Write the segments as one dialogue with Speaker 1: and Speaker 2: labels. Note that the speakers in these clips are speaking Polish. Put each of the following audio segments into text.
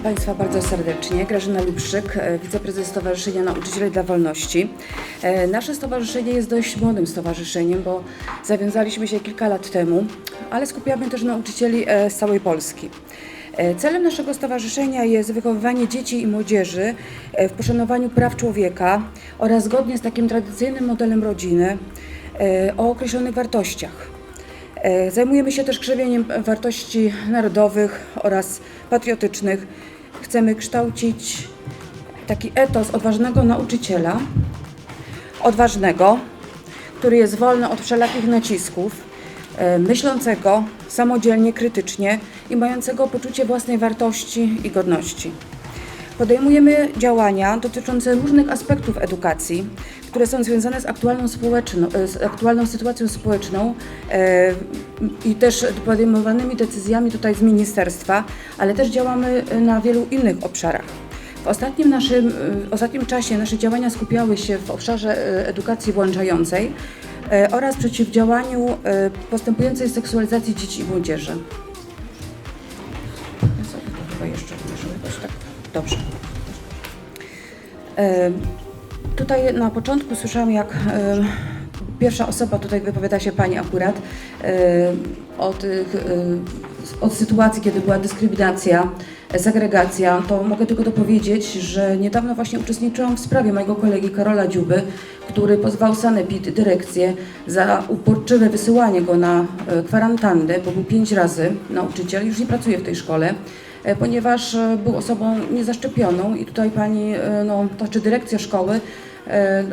Speaker 1: Witam Państwa bardzo serdecznie. Grażyna Lubszyk, e, wiceprezes Stowarzyszenia Nauczycieli dla Wolności. E, Nasze stowarzyszenie jest dość młodym stowarzyszeniem, bo zawiązaliśmy się kilka lat temu, ale skupiamy też nauczycieli e, z całej Polski. Celem naszego stowarzyszenia jest wychowywanie dzieci i młodzieży w poszanowaniu praw człowieka oraz zgodnie z takim tradycyjnym modelem rodziny o określonych wartościach. E, Zajmujemy się też krzewieniem wartości narodowych oraz patriotycznych. Chcemy kształcić taki etos odważnego nauczyciela, odważnego, który jest wolny od wszelakich nacisków, e, myślącego samodzielnie, krytycznie i mającego poczucie własnej wartości i godności. Podejmujemy działania dotyczące różnych aspektów edukacji, które są związane z aktualną, z aktualną sytuacją społeczną e, i też podejmowanymi decyzjami tutaj z ministerstwa, ale też działamy na wielu innych obszarach. W ostatnim, naszym, w ostatnim czasie nasze działania skupiały się w obszarze e, edukacji włączającej e, oraz przeciwdziałaniu e, postępującej seksualizacji dzieci i młodzieży. Ja sobie to chyba jeszcze jakoś tak. Dobrze. E, Tutaj na początku słyszałam, jak e, pierwsza osoba, tutaj wypowiada się Pani akurat, e, o tych, od sytuacji, kiedy była dyskryminacja, segregacja, to mogę tylko dopowiedzieć, że niedawno właśnie uczestniczyłam w sprawie mojego kolegi Karola Dziuby, który pozwał Sanepid, dyrekcję, za uporczywe wysyłanie go na kwarantannę, bo był pięć razy nauczyciel, już nie pracuje w tej szkole ponieważ e, był osobą niezaszczepioną i tutaj pani, e, no, to czy dyrekcja szkoły e, e,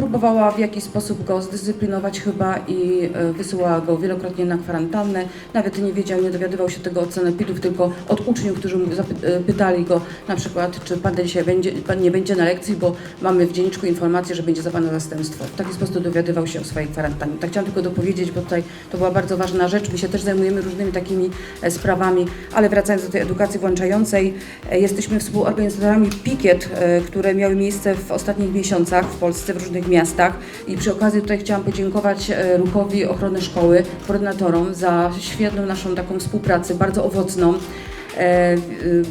Speaker 1: próbowała w jakiś sposób go zdyscyplinować chyba i e, wysyłała go wielokrotnie na kwarantannę. Nawet nie wiedział, nie dowiadywał się tego od sanepidów, tylko od uczniów, którzy e, pytali go na przykład, czy pan dzisiaj będzie, pan nie będzie na lekcji, bo mamy w dzienniczku informację, że będzie za pana zastępstwo. W taki sposób dowiadywał się o swojej kwarantannie. Tak chciałam tylko dopowiedzieć, bo tutaj to była bardzo ważna rzecz. My się też zajmujemy różnymi takimi e, sprawami, ale wracając do tej edukacji włączającej, jesteśmy współorganizatorami pikiet, które miały miejsce w ostatnich miesiącach w Polsce, w różnych miastach i przy okazji tutaj chciałam podziękować e, Ruchowi Ochrony Szkoły, koordynatorom za świetną naszą taką współpracę, bardzo owocną. E, y,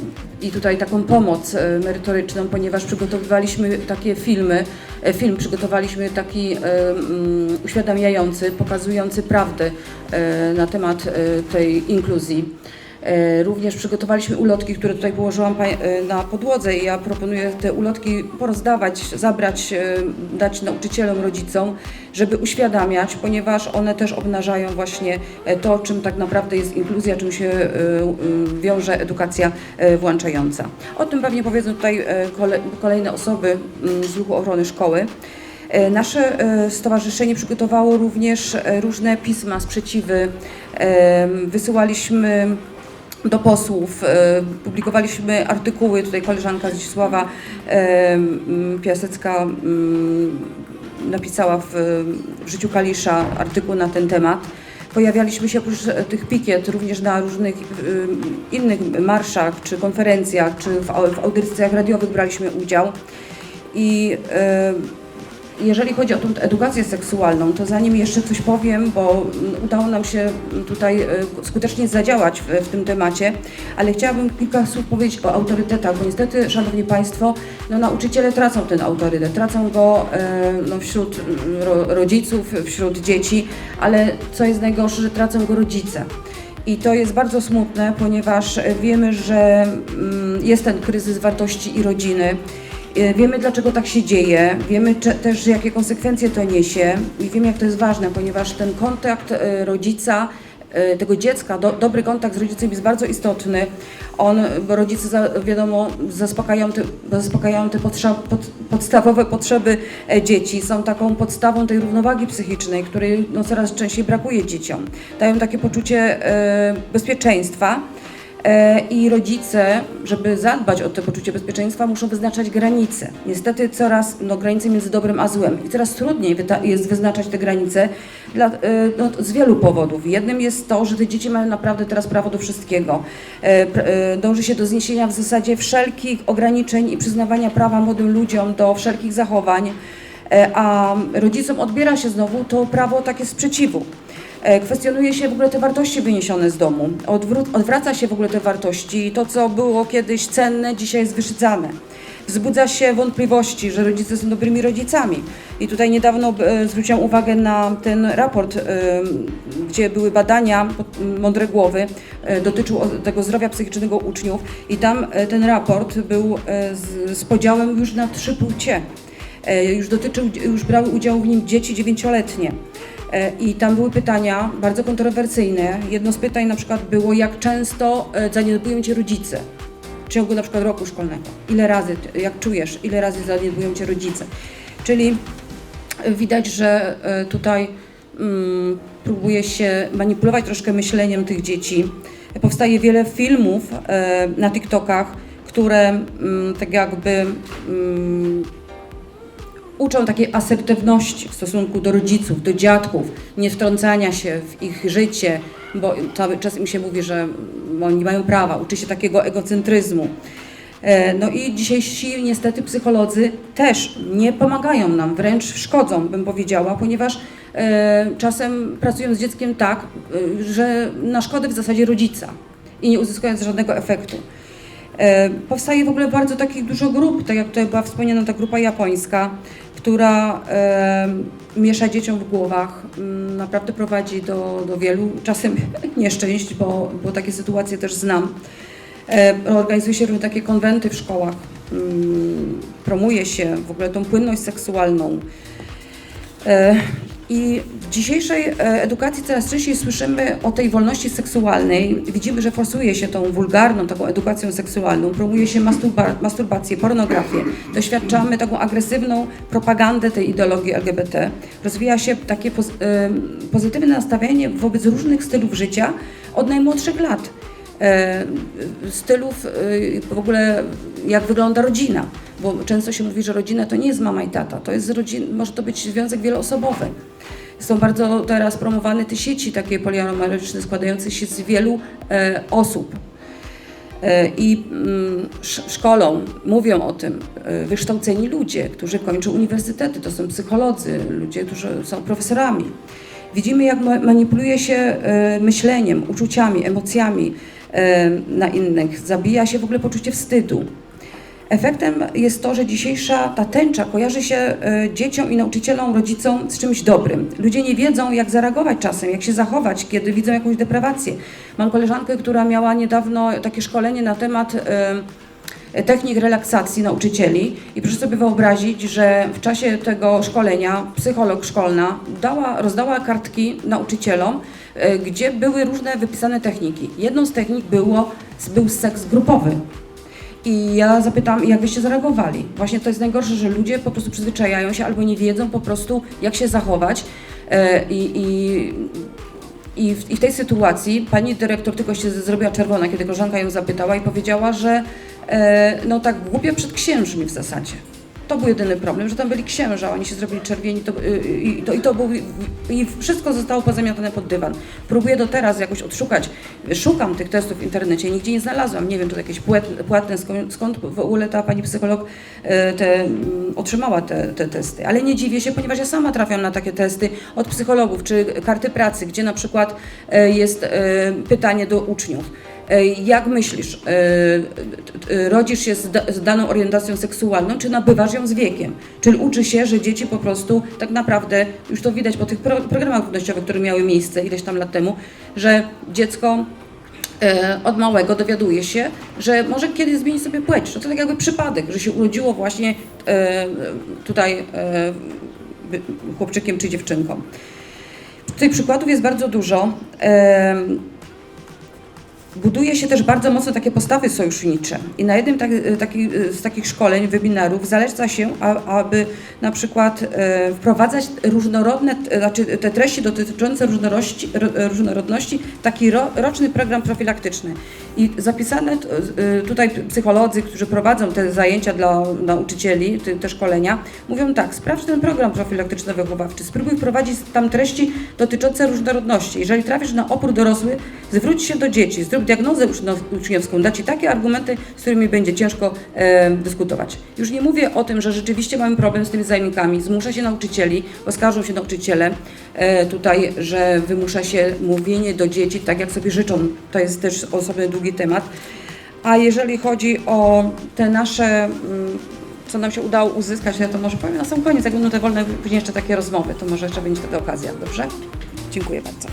Speaker 1: i tutaj taką pomoc e, merytoryczną, ponieważ przygotowywaliśmy takie filmy, e, film przygotowaliśmy taki e, mm, uświadamiający, pokazujący prawdę e, na temat e, tej inkluzji. E, Również przygotowaliśmy ulotki, które tutaj położyłam e, na podłodze i ja proponuję te ulotki porozdawać, zabrać, e, dać nauczycielom, rodzicom, żeby uświadamiać, ponieważ one też obnażają właśnie to, czym tak naprawdę jest inkluzja, czym się wiąże edukacja włączająca. O tym pewnie powiedzą tutaj kole- kolejne osoby mm, z ruchu ochrony szkoły. Nasze stowarzyszenie przygotowało również różne pisma, sprzeciwy. Wysyłaliśmy do posłów, e, publikowaliśmy artykuły, tutaj koleżanka Zdzisława e, Piasecka napisała w, w Życiu Kalisza artykuł na ten temat. Pojawialiśmy się oprócz e, tych pikiet również na różnych y, innych marszach, czy konferencjach, czy w, w audycjach radiowych braliśmy udział. I e, jeżeli chodzi o tą edukację seksualną, to zanim jeszcze coś powiem, bo udało nam się tutaj e, skutecznie zadziałać w, w tym temacie, ale chciałabym kilka słów powiedzieć o autorytetach, bo niestety, Szanowni Państwo, no, nauczyciele tracą ten autorytet, tracą go e, no, wśród ro, rodziców, wśród dzieci, ale co jest najgorsze, że tracą go rodzice. I to jest bardzo smutne, ponieważ wiemy, że jest ten kryzys wartości i rodziny. E, Wiemy, dlaczego tak się dzieje, wiemy też, jakie konsekwencje to niesie i wiemy, jak to jest ważne, ponieważ ten kontakt e, rodzica, e, tego dziecka, do, dobry kontakt z rodzicem jest bardzo istotny. On, bo rodzice, za, wiadomo, zaspokajają te, zaspokajają te potrza, pod, podstawowe potrzeby e, dzieci, są taką podstawą tej równowagi psychicznej, której no, coraz częściej brakuje dzieciom. Dają takie poczucie e, bezpieczeństwa. E, I rodzice, żeby zadbać o to poczucie bezpieczeństwa, muszą wyznaczać granice. Niestety coraz, no, granice między dobrem a złem. I coraz trudniej jest wyznaczać te granice dla, e, no, z wielu powodów. Jednym jest to, że te dzieci mają naprawdę teraz prawo do wszystkiego. E, Dąży się do zniesienia w zasadzie wszelkich ograniczeń i przyznawania prawa młodym ludziom do wszelkich zachowań. a rodzicom odbiera się znowu to prawo takie sprzeciwu. E, Kwestionuje się w ogóle te wartości wyniesione z domu. Odwraca się w ogóle te wartości i to, co było kiedyś cenne, dzisiaj jest wyszydzane. Wzbudza się wątpliwości, że rodzice są dobrymi rodzicami. I tutaj niedawno e, zwróciłam uwagę na ten raport, e, gdzie były badania Mądre Głowy, dotyczył tego zdrowia psychicznego uczniów i tam ten raport był z, podziałem już na trzy płcie. Już dotyczył, już brały udział w nim dzieci dziewięcioletnie. E, I tam były pytania bardzo kontrowersyjne. Jedno z pytań na przykład było, jak często e, zaniedbują cię rodzice w ciągu na przykład roku szkolnego. Ile razy, jak czujesz, ile razy zaniedbują cię rodzice. Czyli e, widać, że tutaj mm, próbuje się manipulować troszkę myśleniem tych dzieci. Powstaje wiele filmów na TikTokach, które mm, tak jakby mm, uczą takiej asertywności w stosunku do rodziców, do dziadków, nie wtrącania się w ich życie, bo cały czas im się mówi, że oni mają prawa, uczy się takiego egocentryzmu. E, No i dzisiejsi niestety psycholodzy też nie pomagają nam, wręcz szkodzą, bym powiedziała, ponieważ e, czasem pracują z dzieckiem tak, e, że na szkodę w zasadzie rodzica i nie uzyskując żadnego efektu. E, Powstaje w ogóle bardzo takich dużo grup, tak jak tutaj była wspomniana ta grupa japońska, która e, miesza dzieciom w głowach, mm, naprawdę prowadzi do, do wielu czasem nieszczęść, bo, bo takie sytuacje też znam. E, Organizuje się różne takie konwenty w szkołach, mm, promuje się w ogóle tą płynność seksualną. I w dzisiejszej e, edukacji coraz częściej słyszymy o tej wolności seksualnej. Widzimy, że forsuje się tą wulgarną, taką edukacją seksualną, promuje się masturba masturbację, pornografię. Doświadczamy taką agresywną propagandę tej ideologii LGBT. Rozwija się takie poz e, pozytywne nastawienie wobec różnych stylów życia od najmłodszych lat. E, stylów w ogóle jak wygląda rodzina, bo często się mówi, że rodzina to nie jest mama i tata, to jest rodzin, może to być związek wieloosobowy. Są bardzo teraz promowane te sieci takie poliaromatyczne składające się z wielu e, osób. E, I mm, sz- szkolą mówią o tym e, wykształceni ludzie, którzy kończą uniwersytety, to są psycholodzy, ludzie, którzy są profesorami. Widzimy, jak ma- manipuluje się e, myśleniem, uczuciami, emocjami e, na innych. Zabija się w ogóle poczucie wstydu. Efektem jest to, że dzisiejsza ta tęcza kojarzy się e, dzieciom i nauczycielom, rodzicom z czymś dobrym. Ludzie nie wiedzą, jak zareagować czasem, jak się zachować, kiedy widzą jakąś deprawację. Mam koleżankę, która miała niedawno takie szkolenie na temat e, technik relaksacji nauczycieli i proszę sobie wyobrazić, że w czasie tego szkolenia psycholog szkolna dała, rozdała kartki nauczycielom, e, gdzie były różne wypisane techniki. Jedną z technik było, był seks grupowy. I ja zapytałam, jak byście zareagowali? Właśnie to jest najgorsze, że ludzie po prostu przyzwyczajają się albo nie wiedzą po prostu, jak się zachować. E, I, i, i, w, I w tej sytuacji pani dyrektor tylko się zrobiła czerwona, kiedy koleżanka ją zapytała i powiedziała, że e, no tak głupio przed księżmi w zasadzie. To był jedyny problem, że tam byli księża, oni się zrobili czerwieni to, y, i, to, i to był, i wszystko zostało pozamiatane pod dywan. Próbuję do teraz jakoś odszukać, szukam tych testów w internecie, nigdzie nie znalazłam, nie wiem, czy to jakieś płat- płatne, skąd, skąd w ogóle ta pani psycholog e, te, mm, otrzymała te, te testy. Ale nie dziwię się, ponieważ ja sama trafiam na takie testy od psychologów, czy karty pracy, gdzie na przykład jest pytanie do uczniów. E, Jak myślisz, e, t- rodzisz się z, da, z daną orientacją seksualną, czy nabywasz ją z wiekiem? Czyli uczy się, że dzieci po prostu tak naprawdę, już to widać po tych pro, programach trudnościowych, które miały miejsce ileś tam lat temu, że dziecko e, od małego dowiaduje się, że może kiedyś zmienić sobie płeć, że to tak jakby przypadek, że się urodziło właśnie e, tutaj e, chłopczykiem czy dziewczynką. Tych przykładów jest bardzo dużo. Buduje się też bardzo mocno takie postawy sojusznicze i na jednym tak, taki, z takich szkoleń, webinarów zaleca się, aby na przykład e, wprowadzać różnorodne, znaczy te treści dotyczące różnorodności, ro- różnorodności, taki ro, roczny program profilaktyczny. I zapisane e, tutaj psycholodzy, którzy prowadzą te zajęcia dla nauczycieli, te, te szkolenia, mówią tak, sprawdź ten program profilaktyczno-wychowawczy, spróbuj wprowadzić tam treści dotyczące różnorodności. Jeżeli trafisz na opór dorosły, zwróć się do dzieci, zrób diagnozę uczniowską, dać Ci takie argumenty, z którymi będzie ciężko e, dyskutować. Już nie mówię o tym, że rzeczywiście mamy problem z tymi zajmnikami, zmusza się nauczycieli, oskarżą się nauczyciele e, tutaj, że wymusza się mówienie do dzieci tak, jak sobie życzą. To jest też osobny długi temat. A jeżeli chodzi o te nasze, mm, co nam się udało uzyskać, ja to może powiem na sam koniec, jak będą te wolne, później jeszcze takie rozmowy, to może jeszcze będzie wtedy okazja, dobrze? Dziękuję bardzo.